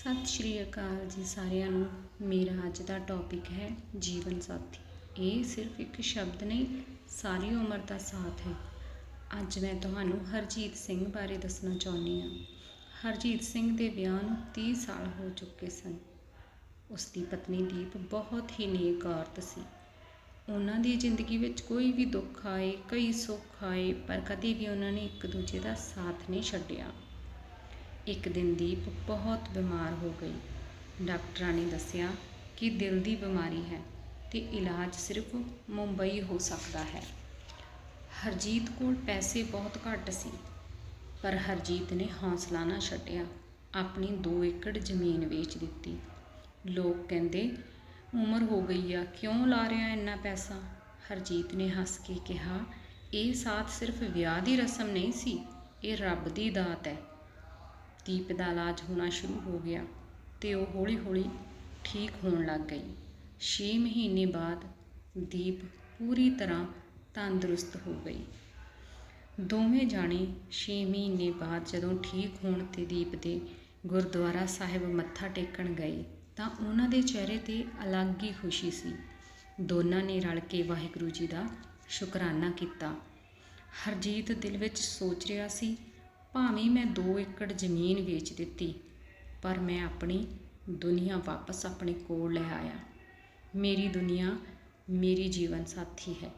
ਸਤਿ ਸ਼੍ਰੀ ਅਕਾਲ ਜੀ ਸਾਰਿਆਂ ਨੂੰ। ਮੇਰਾ ਅੱਜ ਦਾ ਟੌਪਿਕ ਹੈ ਜੀਵਨ ਸਾਥੀ। ਇਹ ਸਿਰਫ ਇੱਕ ਸ਼ਬਦ ਨਹੀਂ, ਸਾਰੀ ਉਮਰ ਦਾ ਸਾਥ ਹੈ। ਅੱਜ ਮੈਂ ਤੁਹਾਨੂੰ ਹਰਜੀਤ ਸਿੰਘ ਬਾਰੇ ਦੱਸਣਾ ਚਾਹੁੰਦੀ ਹਾਂ। ਹਰਜੀਤ ਸਿੰਘ ਦੇ ਵਿਆਹ ਨੂੰ 30 ਸਾਲ ਹੋ ਚੁੱਕੇ ਸਨ। ਉਸ ਦੀ ਪਤਨੀ ਦੀਪ ਬਹੁਤ ਹੀ ਨੇਕ ਔਰਤ ਸੀ। ਉਹਨਾਂ ਦੀ ਜ਼ਿੰਦਗੀ ਵਿੱਚ ਕੋਈ ਵੀ ਦੁੱਖ ਆਏ, ਕਈ ਸੁੱਖ ਆਏ, ਪਰ ਕਦੇ ਵੀ ਉਹਨਾਂ ਨੇ ਇੱਕ ਦੂਜੇ ਦਾ ਸਾਥ ਨਹੀਂ ਛੱਡਿਆ। ਇੱਕ ਦਿਨ ਦੀਪ ਬਹੁਤ ਬਿਮਾਰ ਹੋ ਗਈ। ਡਾਕਟਰਾਂ ਨੇ ਦੱਸਿਆ ਕਿ ਦਿਲ ਦੀ ਬਿਮਾਰੀ ਹੈ ਤੇ ਇਲਾਜ ਸਿਰਫ ਮੁੰਬਈ ਹੋ ਸਕਦਾ ਹੈ। ਹਰਜੀਤ ਕੋਲ ਪੈਸੇ ਬਹੁਤ ਘੱਟ ਸੀ, ਪਰ ਹਰਜੀਤ ਨੇ ਹੌਸਲਾ ਨਾ ਛੱਡਿਆ। ਆਪਣੀ 2 ਏਕੜ ਜ਼ਮੀਨ ਵੇਚ ਦਿੱਤੀ। ਲੋਕ ਕਹਿੰਦੇ, ਉਮਰ ਹੋ ਗਈ ਆ, ਕਿਉਂ ਲਾ ਰਿਹਾ ਇੰਨਾ ਪੈਸਾ? ਹਰਜੀਤ ਨੇ ਹੱਸ ਕੇ ਕਿਹਾ, ਇਹ ਸਾਥ ਸਿਰਫ ਵਿਆਹ ਦੀ ਰਸਮ ਨਹੀਂ ਸੀ, ਇਹ ਰੱਬ ਦੀ ਦਾਤ ਹੈ। ਦੀਪ ਦਾ ਇਲਾਜ ਹੋਣਾ ਸ਼ੁਰੂ ਹੋ ਗਿਆ ਤੇ ਉਹ ਹੌਲੀ-ਹੌਲੀ ਠੀਕ ਹੋਣ ਲੱਗ ਗਈ। 6 ਮਹੀਨੇ ਬਾਅਦ ਦੀਪ ਪੂਰੀ ਤਰ੍ਹਾਂ ਤੰਦਰੁਸਤ ਹੋ ਗਈ। ਦੋਵੇਂ ਜਾਣੇ 6 ਮਹੀਨੇ ਬਾਅਦ ਜਦੋਂ ਠੀਕ ਹੋਣ ਤੇ ਦੀਪ ਦੇ ਗੁਰਦੁਆਰਾ ਸਾਹਿਬ ਮੱਥਾ ਟੇਕਣ ਗਏ ਤਾਂ ਉਹਨਾਂ ਦੇ ਚਿਹਰੇ ਤੇ ਅਲੱਗ ਹੀ ਖੁਸ਼ੀ ਸੀ। ਦੋਨਾਂ ਨੇ ਰਲ ਕੇ ਵਾਹਿਗੁਰੂ ਜੀ ਦਾ ਸ਼ੁਕਰਾਨਾ ਕੀਤਾ। ਹਰਜੀਤ ਦਿਲ ਵਿੱਚ ਸੋਚ ਰਿਹਾ ਸੀ ਭਾਵੇਂ ਮੈਂ 2 ਏਕੜ ਜ਼ਮੀਨ ਵੇਚ ਦਿੱਤੀ, ਪਰ ਮੈਂ ਆਪਣੀ ਦੁਨੀਆ ਵਾਪਸ ਆਪਣੇ ਕੋਲ ਲੈ ਆਇਆ। ਮੇਰੀ ਦੁਨੀਆ ਮੇਰੀ ਜੀਵਨ ਸਾਥੀ ਹੈ।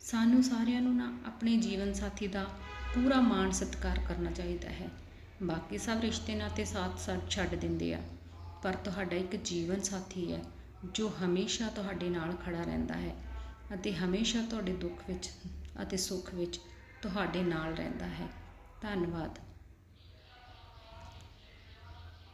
ਸਾਨੂੰ ਸਾਰਿਆਂ ਨੂੰ ਨਾ ਆਪਣੇ ਜੀਵਨ ਸਾਥੀ ਦਾ ਪੂਰਾ ਮਾਣ ਸਤਿਕਾਰ ਕਰਨਾ ਚਾਹੀਦਾ ਹੈ। ਬਾਕੀ ਸਭ ਰਿਸ਼ਤੇ ਨਾਤੇ ਸਾਥ ਸਾਥ ਛੱਡ ਦਿੰਦੇ ਆ। ਪਰ ਤੁਹਾਡਾ ਇੱਕ ਜੀਵਨ ਸਾਥੀ ਹੈ, ਜੋ ਹਮੇਸ਼ਾ ਤੁਹਾਡੇ ਨਾਲ ਖੜਾ ਰਹਿੰਦਾ ਹੈ ਅਤੇ ਹਮੇਸ਼ਾ ਤੁਹਾਡੇ ਦੁੱਖ ਵਿੱਚ ਅਤੇ ਸੁੱਖ ਵਿੱਚ ਤੁਹਾਡੇ ਨਾਲ ਰਹਿੰਦਾ ਹੈ। ਧੰਨਵਾਦ।